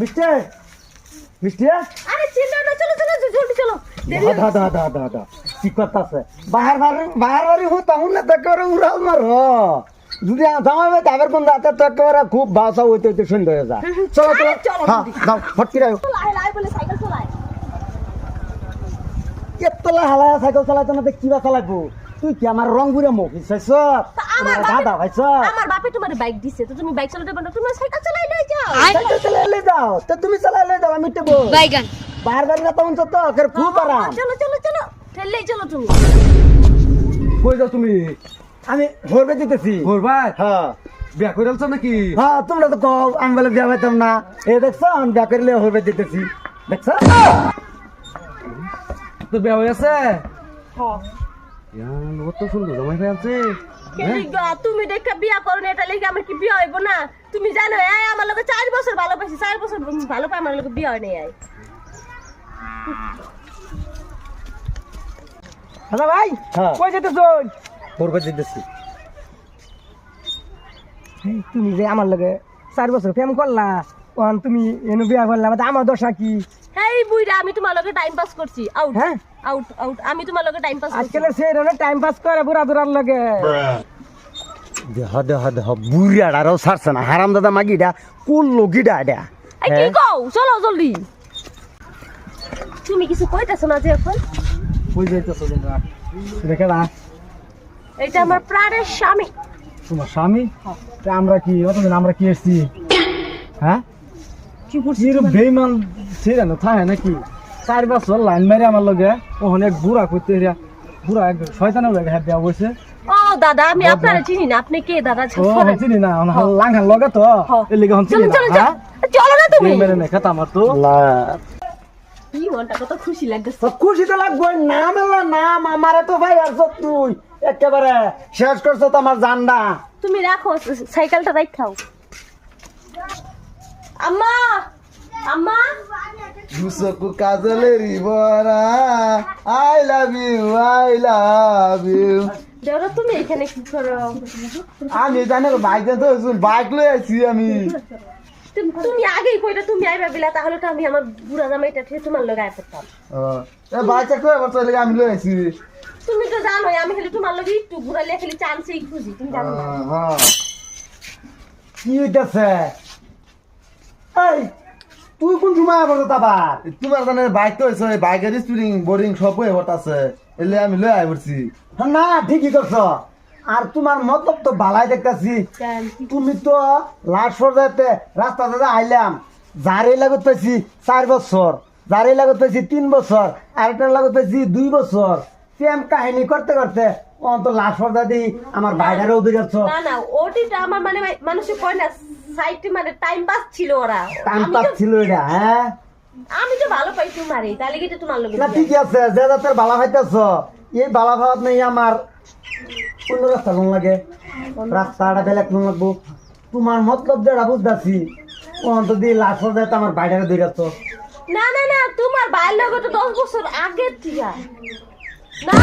মিষ্টি? মিষ্টি? আরে চিল্লা না চলো চলো জলদি চলো দা দা দা দা দা কি কথা আছে বাহার বাড়ি বাহার বাড়ি হো তাহলে না তো করে উড়াল মার। যদি জামাই ভাই তাদের কোন রাতে তো একেবারে খুব বাসা হইতে হইতে সুন্দর হয়ে যায়। চলো চলো। হ্যাঁ। দাও ফটকি রাখো এতলা হালায়া সাইকেল চালাইতে না কিবা চালাইবো? তুই কি আমার রং ঘুরে মুখ তা আমার দাদা ভাইছ আমার বাপে তোমার বাইক দিছে তো তুমি বাইক চালাতে পারো না তুমি সাইকেল চালাই লই যাও। সাইকেল চালাইলে যাও? তো তুমি চালাইলে যাও আমি টেবো বাইগান বাহার বাড়ি না তখন তো একের খুব আরাম। চলো চলো চলো ঠেললেই চলো তুমি। কই যাও তুমি? আমি ভরবে দিতেছি ভাই? হ্যাঁ। বিয়া করে আলছো নাকি? হ্যাঁ তোমরা তো কও আমি বলে বিয়া পাইতাম না। এ দেখছ আমি বিয়া করলে হবে দিতেছি দেখছ? তো বিয়া হয়ে আছে হ্যাঁ কত সুন্দর জামাই ভাই আছে। কেলিগা, তুমি দেখা বিয়া করো না এটা লেগে আমার কি বিয়া হইব না? তুমি জানো এই আমার লগে চার বছর ভালো পাইছি চার বছর ভালো পাই আমার লগে বিয়া হয় নাই হ্যালো ভাই হ্যাঁ। কই যেতেছ ভরবে দিতেছি তুমি যে আমার লগে চার বছর প্রেম করলা তখন তুমি এনে বিয়া করলা মানে আমার দশা কি? হেই বুইরা আমি তোমার লগে টাইম পাস করছি আউট হ্যাঁ? আউট আউট আমি তোমার লগে টাইম পাস আজকাল সেই ধরনের টাইম পাস করে বুড়া বুড়ার লগে। দেহ দেহ দেহ বুড়িয়াটারও ছাড়ছে না। হারাম দাদা মাগিটা কোন লগিটা এটা? কি কও? চলো জলদি। তুমি কিছু কইতাছো না যে এখন? কই যাইতেছ তোমরা? দেখে না এটা আমার প্রাণের স্বামী। তোমার স্বামী? আমরা কি অতদিন আমরা কি এসছি? হ্যাঁ? কি করছি বেইমান ছিল না থাকে নাকি? চার বছর লাইন মেরে আমার লগে ওখানে বুড়া করতে এরিয়া বুড়া এক শয়তানের লগে হাত দেওয়া বসে ও দাদা আমি আপনারে চিনি না। আপনি কে দাদা? ও চিনি না লাঙ্ঘান লগে তো। হ্যাঁ। এর লিগে হন চিনি না চলো হ্যাঁ? চলো। চলো না তুমি। এই মেরে নেখা আমার তো। কি মনটা কত খুশি লাগতেছে। খুশি তো লাগবে নাম এলো নাম আমারে তো ভাই আর তুই। একেবারে শেষ করছ তো আমার জান্ডা। তুমি রাখো সাইকেলটা রাখাও আম্মা! আম্মা? দুসকু কাজলের Bora I love you I love you দেওরা তুমি এখানে কি করো? আমি জানি বাইক তো বাইক লই আছি আমি। তুমি- আগেই কইটা তুমি আইবা বিলা তাহলে তো আমি আমার বুড়া জামাইটা ঠিক তোমার লগে আই পড়তাম এ বাইক কই আবার চলে আমি লই আছি তুমি তো জানো আমি খালি তোমার লগে একটু ঘুরাইলে খালি চান্সই খুঁজি তুমি জানো হ্যাঁ কি হইতেছে? এই তুই কোন সময় আবার আবার তোমার জানে বাইক তো হইছে বাইকের স্পিরিং বোরিং সব হয়ে আছে এলে আমি লই আই পড়ছি। না ঠিকই করছ আর তোমার মতলব তো ভালাই দেখতেছি। তুমি তো লাস্ট পর্যায়ে রাস্তা দাদা আইলাম। যারে লাগত পাইছি চার বছর যারে লাগত পাইছি তিন বছর আরেকটার লাগত পাইছি দুই বছর। প্রেম কাহিনী করতে করতে অন্ত লাস্ট পর্যায়ে আমার বাইরেও উঠে যাচ্ছ না না ওটিটা আমার মানে মানুষে কয় না সাইটে মানে টাইম পাস ছিল ওরা। টাইম পাস ছিল এটা হ্যাঁ? আমি তো ভালো পাই তোমারই তাহলে কি তোমার লগে না? ঠিকই আছে যে যাতে বালা খাইতেছ এই বালা খাওয়াত নেই আমার। অন্য রাস্তা কোন লাগে? রাস্তাটা বেলেগ কোন লাগবো? তোমার মতলব যেটা বুঝতেছি অন্ত দিয়ে লাস্ট পর্যায়ে আমার বাইরে যাচ্ছ না না না তোমার বাইরের লগে তো দশ বছর আগের ঠিক না না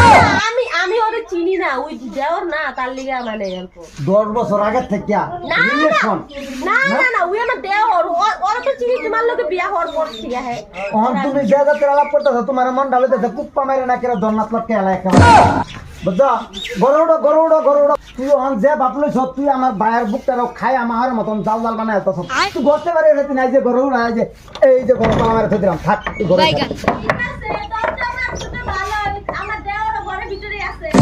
আমি আমি ওরে চিনি না ওই দেওয়ার না তার লিগে মানে অল্প দশ বছর আগের থেকে না না রিলেশন। না না না ওই আমার তো চিনি তোমার লোকে বিয়া হওয়ার পর ঠিক আছে অন তুমি যে যাতে আলাপ করতেছ তোমার মন ডালিতেছে কুপ্পা মেরে না কেন দন্নাত লটকে এলা একেবারে বুঝছ? গরু উড়ো গরু উড়ো গরু উড়ো। তুই অন যে বাপলে সব তুই আমার বায়ের বুকটা খাই আমার মতন জাল জাল বানায় এত তুই গড়তে পারে নাই যে গরু উড়া যে এই যে গরু দিলাম থাক গরু খা। ঠিক আছে দরজা না শুনে ভালো আমার দেওয়ার ঘরের ভিতরে আছে যাও তুমি যাও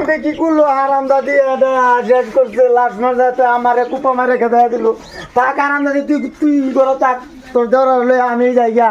এটা কি করল? আরাম দাদি শেষ করছে লাস্ট যাতে আমারে কুপা মারে খেতে দিল। তাক হারাম দাদি তুই তুই করো তাক তোর জ্বর হলে আমি যাই গা